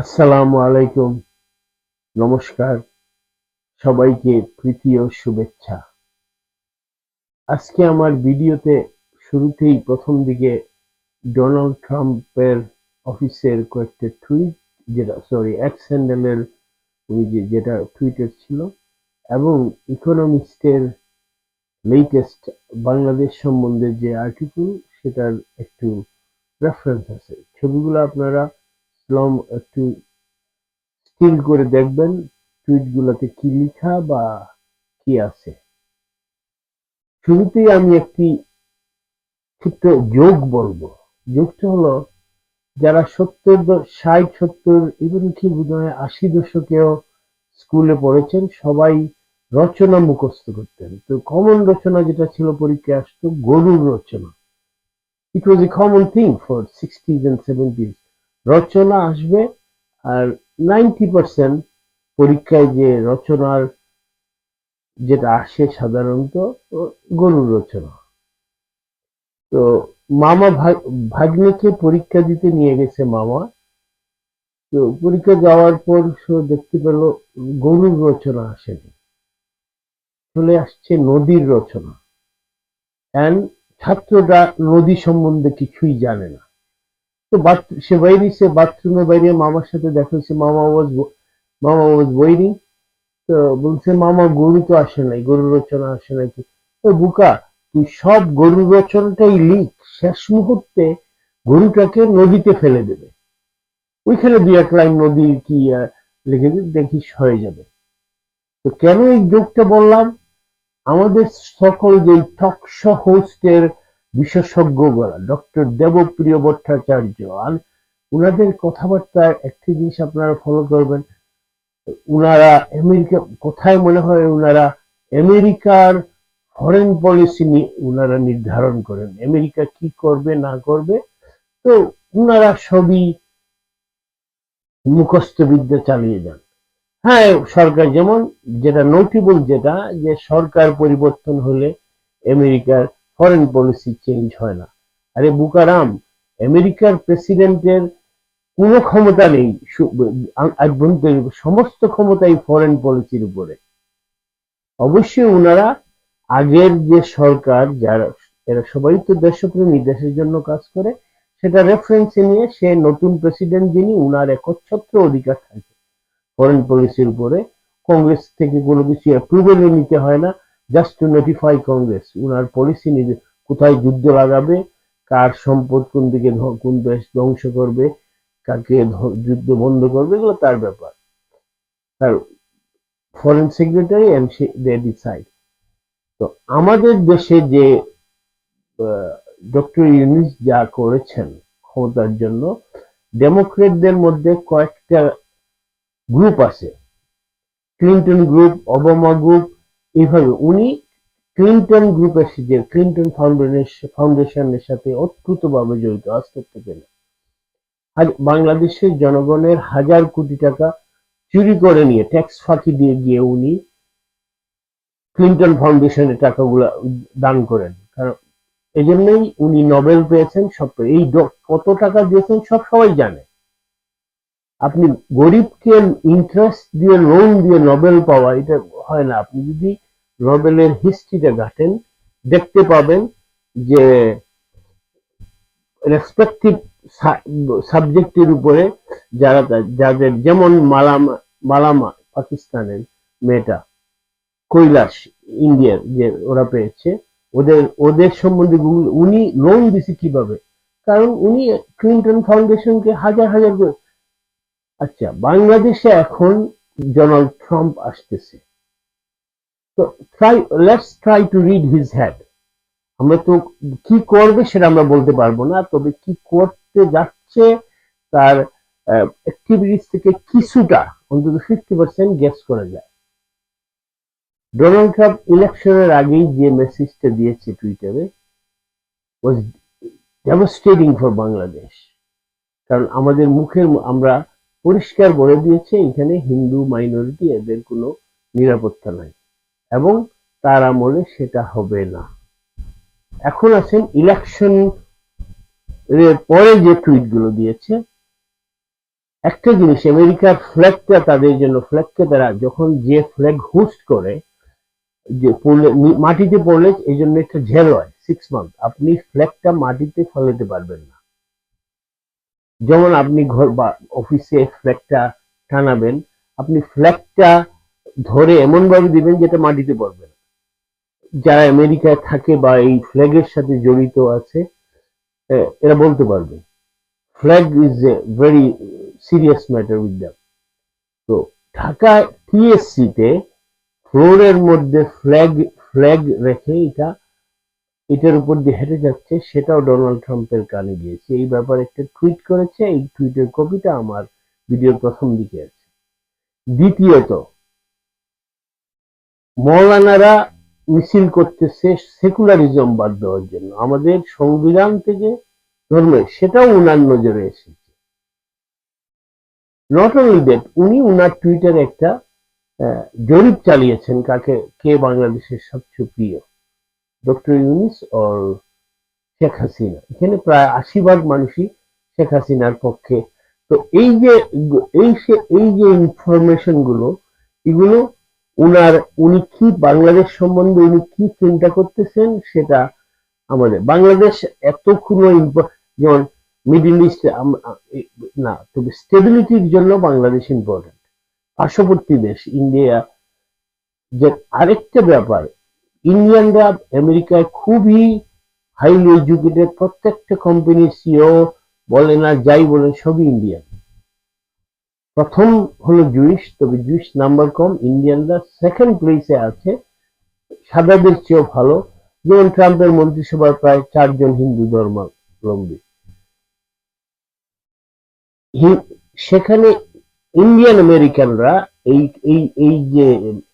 আসসালামু আলাইকুম। নমস্কার। সবাইকে প্রীতি ও শুভেচ্ছা। আজকে আমার ভিডিওতে শুরুতেই প্রথম দিকে ডোনাল্ড ট্রাম্পের অফিসের কয়েকটা টুইট, যেটা সরি এক্স হ্যান্ডেলের উনি যে, যেটা টুইটার ছিল, এবং ইকোনমিস্টের লেটেস্ট বাংলাদেশ সম্বন্ধে যে আর্টিকেল সেটার একটু রেফারেন্স আছে। ছবিগুলো আপনারা স্লম একটু স্টিল করে দেখবেন টুইটগুলোতে কি লেখা বা কি আছে। শুরুতেই আমি একটি ছোট্ট যোগ বলব। যোগটা হলো, যারা সত্তর ষাট, সত্তর ইভেন কি বোধ হয় আশি দশকেও স্কুলে পড়েছেন, সবাই রচনা মুখস্থ করতেন। তো কমন রচনা যেটা ছিল পরীক্ষায় আসতো, গরুর রচনা। It was a common thing for sixties and seventies রচনা আসবে আর নাইনটি পার্সেন্ট পরীক্ষায় যে রচনার যেটা আসে সাধারণত গরুর রচনা। তো মামা ভাগ- ভাগ্নেকে পরীক্ষা দিতে নিয়ে গেছে মামা। তো পরীক্ষা যাওয়ার পর সে দেখতে পেল গরুর রচনা আসেনি। চলে আসছে নদীর রচনা। অ্যান্ড ছাত্ররা নদী সম্বন্ধে কিছুই জানে না। তো সে বাইরে, সে বাথরুমে বাইরে মামার সাথে দেখা হয়েছে। মামা ওয়াজ মামা ওয়াজ ওয়েটিং তো বলছে, মামা, গরু তো আসে নাই, গরুর রচনা আসে নাকি তো। বুকা, তুই সব গরুর রচনাটাই লিখ। শেষ মুহূর্তে গরুটাকে নদীতে ফেলে দেবে। ওইখানে দুই এক লাইন নদী কি লিখে দেখিস হয়ে যাবে। তো কেন এই যোগটা বললাম? আমাদের সকল যে টকশ হোস্টের বিশেষজ্ঞরা ডক্টর দেবপ্রিয় ভট্টাচার্য। আর উনাদের কথাবার্তার একটি জিনিস আপনারা ফলো করবেন, উনারা আমেরিকা, কোথায় মনে হয় উনারা আমেরিকার ফরেন পলিসি নিয়ে উনারা নির্ধারণ করেন, আমেরিকা কি করবে, না করবে। তো উনারা সবই মুখস্থ বিদ্যা চালিয়ে যান। হ্যাঁ সরকার যেমন, যেটা নোটেবল যেটা, যে সরকার পরিবর্তন হলে আমেরিকার ফরেন পলিসি চেঞ্জ হয় না। আরে বুকারাম আমেরিকার প্রেসিডেন্টের কোনো ক্ষমতা নেই আভ্যন্তরীণ সমস্ত ক্ষমতাই ফরেন পলিসির উপরে। অবশ্যই ওনারা আগের যে সরকার, যারা, এরা সবাই তো দেশপ্রেমী, দেশের জন্য কাজ করে, সেটা রেফারেন্সে নিয়ে সে নতুন প্রেসিডেন্ট যিনি, উনার একচ্ছত্র অধিকার থাকে। ফরেন পলিসির উপরে কংগ্রেস থেকে কোনো কিছু অ্যাপ্রুভেল নিতে হয় না। জাস্ট টু নোটিফাই কংগ্রেস উনার পলিসি নিজে কোথায় যুদ্ধ লাগাবে, কার সম্পদ কোন দিকে কোন দেশ ধ্বংস করবে, কাকে যুদ্ধ বন্ধ করবে, এগুলো তার ব্যাপার। তার foreign secretary and they decide তো আমাদের দেশে যে ডক্টর ইউনিস যা করেছেন ক্ষমতার জন্য ডেমোক্রেটদের মধ্যে কয়েকটা গ্রুপ আছে। ক্লিন্টন গ্রুপ ওবামা গ্রুপ এইভাবে উনি ক্লিন্টন গ্রুপের যে ক্লিন্টন ফাউন্ডেশন ফাউন্ডেশনের সাথে অত্যুতভাবে জড়িত আজকের থেকে না আজ বাংলাদেশের জনগণের হাজার কোটি টাকা চুরি করে নিয়ে ট্যাক্স ফাঁকি দিয়ে গিয়ে উনি ক্লিন্টন ফাউন্ডেশনে টাকাগুলা দান করেন। কারণ এজন্যই উনি নোবেল পেয়েছেন, সব এই কত টাকা দিয়েছেন সব সবাই জানে। আপনি গরিবকে ইন্টারেস্ট দিয়ে লোন দিয়ে নোবেল পাওয়া, এটা হয় না। আপনি যদি নোবেলের হিস্ট্রিটা ঘাটেন, দেখতে পাবেন যে রেসপেক্টিভ সাবজেক্টের উপরে যারা, যাদের যেমন মালামা মালামা পাকিস্তানের মেয়েটা, কৈলাস ইন্ডিয়ার যে ওরা পেয়েছে, ওদের ওদের সম্বন্ধে উনি লোন দিছে কীভাবে? কারণ উনি ক্লিন্টন ফাউন্ডেশনকে হাজার হাজার আচ্ছা বাংলাদেশে এখন ডোনাল্ড ট্রাম্প আসতেছে। তো try let's try to read his had আমরা তো কি করবে সেটা আমরা বলতে পারব না, তবে কি করতে যাচ্ছে তার অ্যাক্টিভিটিস থেকে কিছুটা, অন্তত ফিফটি পার্সেন্ট গেস করা যায়। ডোনাল্ড ট্রাম্প ইলেকশনের আগেই যে মেসেজটা দিয়েছে টুইটারে ওয়াজ ডেভাস্টেটিং ফর বাংলাদেশ কারণ আমাদের মুখের, আমরা পরিষ্কার বলে দিয়েছে, এখানে হিন্দু মাইনরিটি এদের কোনো নিরাপত্তা নাই। এবং তার আমলে সেটা হবে না। এখন আছেন ইলেকশন এর পরে যে টুইটগুলো দিয়েছে, একটা জিনিস, আমেরিকার ফ্ল্যাগটা তাদের জন্য ফ্ল্যাগকে তারা যখন যে ফ্ল্যাগ হোস্ট করে, যে পড়লে মাটিতে পড়লে এই জন্য একটা ঝেল হয় সিক্স মান্থ আপনি ফ্ল্যাগটা মাটিতে ফেলাতে পারবেন না। যেমন আপনি ঘর বা অফিসে ফ্ল্যাগটা টানাবেন, আপনি ফ্ল্যাগটা ধরে এমন ভাবে দিবেন যেটা মাটিতে পড়বে না। যারা আমেরিকায় থাকে বা এই ফ্ল্যাগের সাথে জড়িত আছে এরা বলতে পারবে flag is a very serious matter with them তো ঢাকা টিএসসি তে ফ্লোরের মধ্যে ফ্ল্যাগ ফ্ল্যাগ রেখে এটা, এটার উপর দিয়ে হেঁটে যাচ্ছে, সেটাও ডোনাল্ড ট্রাম্পের কানে গিয়েছে। এই ব্যাপারে একটা টুইট করেছে, এই টুইটের কপিটা আমার ভিডিওর প্রথম দিকে আছে। দ্বিতীয়ত মৌলানারা মিছিল করতেছে সেকুলারিজম বাদ দেওয়ার জন্য। আমাদের সংবিধান থেকে ধর্মের সেটাও উনার নজরে এসেছে। নট অনলি দ্যাট উনি উনার টুইটারে একটা জরিপ চালিয়েছেন কাকে, কে বাংলাদেশের সবচেয়ে প্রিয় ডক্টর ইউনিস ওর শেখ হাসিনা এখানে প্রায় আশি ভাগ মানুষই শেখ হাসিনার পক্ষে। তো এই যে, এই সে- এই যে ইনফরমেশনগুলো, এগুলো উনার, উনি কি বাংলাদেশ সম্বন্ধে উনি কি চিন্তা করতেছেন সেটা আমাদের, বাংলাদেশ এতক্ষণ যেমন মিডিল ইস্ট না, তবে স্টেবিলিটির জন্য বাংলাদেশ ইম্পর্টেন্ট পার্শ্ববর্তী দেশ ইন্ডিয়া যে আরেকটা ব্যাপার ইন্ডিয়ানরা আমেরিকায় খুবই হাইলি এডুকেটেড প্রত্যেকটা কোম্পানির সিও বলে না, যাই বলেন সবই ইন্ডিয়ান প্রথম হলো জুইশ, তবে জুইশ নাম্বার কম। ইন্ডিয়ানরা সেকেন্ড প্লেসে আছে। সাদাদের চেয়েও ভালো। যেমন ট্রাম্পের মন্ত্রিসভার প্রায় চারজন হিন্দু ধর্মাবলম্বী। সেখানে ইন্ডিয়ান আমেরিকানরা এই এই এই যে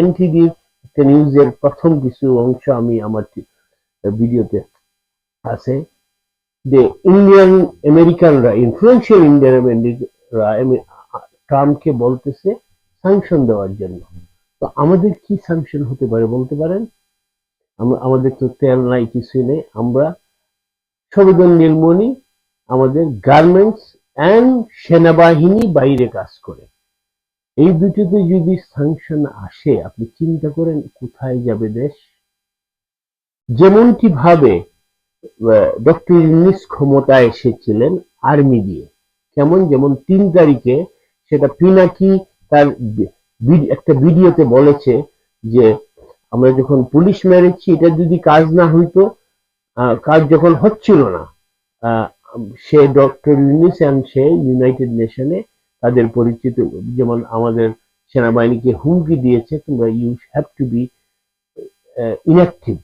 এনটিভির একটা নিউজের প্রথম কিছু অংশ আমি আমার ভিডিওতে আছে, যে ইন্ডিয়ান আমেরিকানরা ইনফ্লুয়েন্সিয়াল ইন্ডিয়ান আমেরিকানরা ট্রাম্পকে বলতেছে স্যাংশন দেওয়ার জন্য। তো আমাদের কি স্যাংশন হতে পারে বলতে পারেন? আমাদের তো তেল নাই, কিছুই নেই। আমরা সবেদন নীলমণি আমাদের গার্মেন্টস অ্যান্ড সেনাবাহিনী বাইরে কাজ করে। এই দুটোতে যদি স্যাংশন আসে, আপনি চিন্তা করেন কোথায় যাবে দেশ? যেমনটি ভাবে ডক্টর ইউনিস ক্ষমতায় এসেছিলেন আর্মি দিয়ে। কেমন? যেমন তিন তারিখে সেটা পিনাকি তার একটা ভিডিওতে বলেছে যে আমরা যখন পুলিশ মেরেছি, এটা যদি কাজ না হইতো কাজ যখন হচ্ছিল না সে ডক্টর ইউনিস সে ইউনাইটেড নেশনে তাদের পরিচিত, যেমন আমাদের সেনাবাহিনীকে হুমকি দিয়েছে, তোমরা you have to be inactive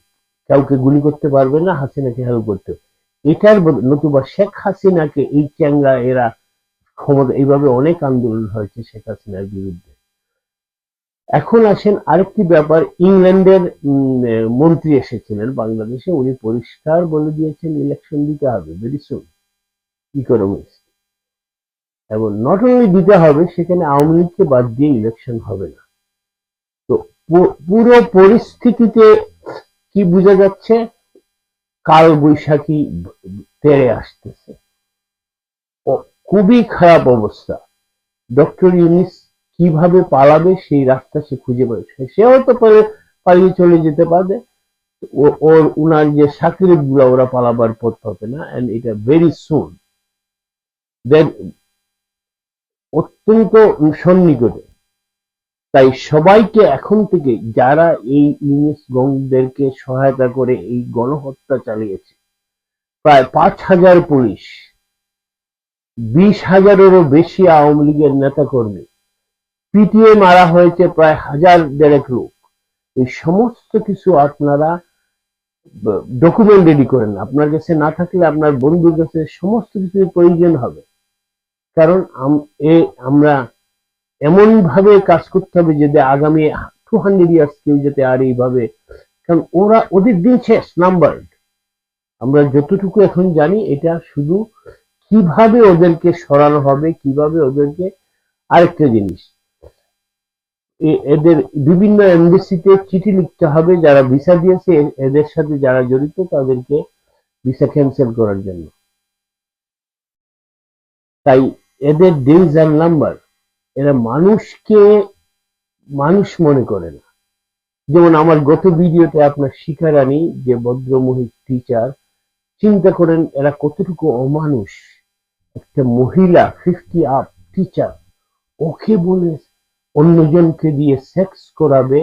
কাউকে গুলি করতে পারবে না, হাসিনাকে হেল্প করতে। এটার নতুবা শেখ হাসিনাকে এই চ্যাংরা এরা ক্ষমতা, এইভাবে অনেক আন্দোলন হয়েছে শেখ হাসিনার বিরুদ্ধে। এখন আসেন আরেকটি ব্যাপার, ইংল্যান্ডের মন্ত্রী এসেছিলেন বাংলাদেশে, উনি পরিষ্কার বলে দিয়েছেন ইলেকশন দিতে হবে ভেরি সুন ইকোনমিক্স এবং নট অনলি দিতে হবে, সেখানে আওয়ামী লীগকে বাদ দিয়ে ইলেকশন হবে না। তো পুরো পরিস্থিতিতে কি বোঝা যাচ্ছে? কাল বৈশাখী তেড়ে আসতেছে। খুবই খারাপ অবস্থা। ডক্টর ইউনিস কীভাবে পালাবে সেই রাস্তা সে খুঁজে পেয়েছে সে হয়তো পরে, পালিয়ে চলে যেতে পারবে। ওর, উনার যে সাকিরেরগুলা ওরা পালাবার পথ পাবে না এন্ড এটা ভেরি সুন দেন অত্যন্ত সন্নিকটে। তাই সবাইকে এখন থেকে, যারা এই ইউনিস গংদেরকে সহায়তা করে এই গণহত্যা চালিয়েছে, প্রায় পাঁচ হাজার পুলিশ বিশ হাজারেরও বেশি আওয়ামী লীগের নেতাকর্মী। পিটিএ মারা হয়েছে প্রায় হাজার দেড়েক লোক। এই সমস্ত কিছু আপনারা ডকুমেন্ট রেডি করেন। আপনার কাছে না থাকলে আপনার বন্ধুর কাছে সমস্ত কিছু প্রয়োজন হবে। কারণ এ আমরা এমন ভাবে কাজ করতে হবে যাতে আগামী টু হান্ড্রেড ইয়ার্স কেউ যাতে আর এইভাবে কারণ ওরা ওদের দিন শেষ নাম্বার আমরা যতটুকু এখন জানি, এটা শুধু কীভাবে ওদেরকে সরানো হবে, কীভাবে ওদেরকে আরেকটা জিনিস। এদের বিভিন্ন এমবেসিতে চিঠি লিখতে হবে, যারা ভিসা দিয়েছে এদের সাথে যারা জড়িত, তাদেরকে ভিসা ক্যান্সেল করার জন্য। তাই এদের ডেজ আর নাম্বার, এরা মানুষকে, মানুষ মনে করে না। যেমন আমার গত ভিডিওতে আপনার শিখারানি যে ভদ্রমহিল টিচার চিন্তা করেন এরা কতটুকু অমানুষ। একটা মহিলা ফিফটি আপ টিচার ওকে বলে অন্যজনকে দিয়ে সেক্স করাবে,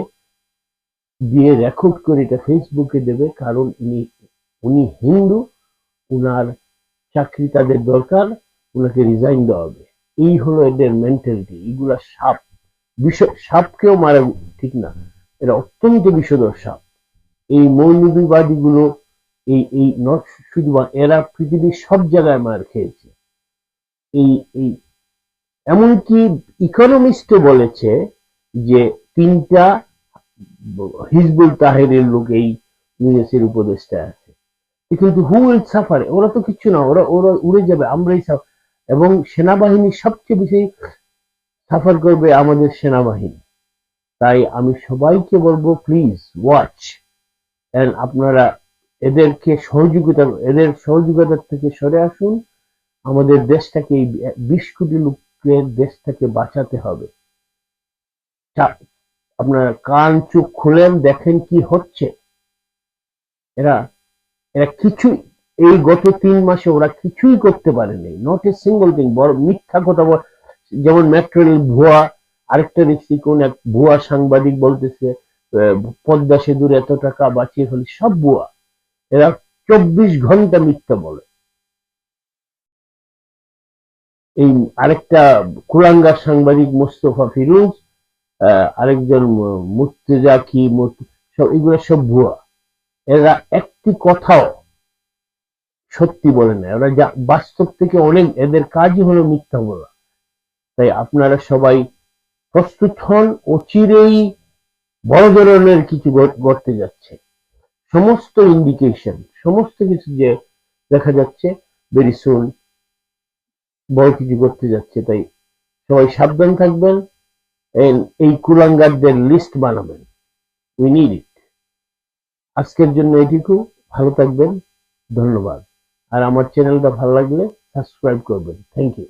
দিয়ে রেকর্ড করে এটা ফেসবুকে দেবে, কারণ ইনি, উনি হিন্দু, উনার চাকরি তাদের দরকার, উনাকে রিজাইন দেওয়া হবে। এই হলো এদের মেন্টালিটি এগুলা সাপ। বিষ, সাপকেও মারা, ঠিক না? এরা অত্যন্ত বিষধর সাপ। এই মৌলবাদীগুলো, এই এই নট শুধু এরা পৃথিবীর সব জায়গায় মার খেয়েছে। এই এই। এমনকি ইকোনমিস্টও বলেছে যে তিনটা হিজবুল তাহেরের লোক এই ইউএসের উপদেষ্টা আছে। কিন্তু হু উইল সাফার ওরা তো কিচ্ছু না, ওরা ওরা উড়ে যাবে, আমরাই এবং সেনাবাহিনী সবচেয়ে বেশি সাফার করবে আমাদের সেনাবাহিনী। তাই আমি সবাইকে বলব প্লিজ ওয়াচ আপনারা এদেরকে সহযোগিতা, এদের সহযোগিতার থেকে সরে আসুন। আমাদের দেশটাকে এই বিশ কোটি লোকের দেশটাকে বাঁচাতে হবে। আপনারা কান, চোখ খুলেন, দেখেন কি হচ্ছে। এরা এরা কিছুই, এই গত তিন মাসে ওরা কিছুই করতে পারেনি। নট এ সিঙ্গল থিং বড় মিথ্যা কথা বল, যেমন মেট্রোল ভুয়া, আরেকটা দেখছি কোন এক ভুয়া সাংবাদিক বলতেছে পদ্মা সেতুর এত টাকা বাঁচিয়ে ফেলি সব ভুয়া। এরা চব্বিশ ঘণ্টা মিথ্যা বলে। এই আরেকটা কুরাঙ্গার সাংবাদিক মোস্তফা ফিরোজ আরেকজন মুর্তেজা কি সব এগুলো সব ভুয়া। এরা একটি কথাও সত্যি বলে না। ওরা যা, বাস্তব থেকে অনেক এদের কাজই হলো মিথ্যা বলা। তাই আপনারা সবাই প্রস্তুত হন ও চিরেই বড় ধরনের কিছু ঘটতে যাচ্ছে। সমস্ত ইন্ডিকেশন সমস্ত কিছু যে দেখা যাচ্ছে ভেরি সুন বড় কিছু করতে যাচ্ছে, তাই সবাই সাবধান থাকবেন এই কুলাঙ্গারদের লিস্ট বানাবেন। উই নিড ইট আজকের জন্য এটুকু, ভালো থাকবেন, ধন্যবাদ। আর আমার চ্যানেলটা ভালো লাগলে সাবস্ক্রাইব করবেন। Thank you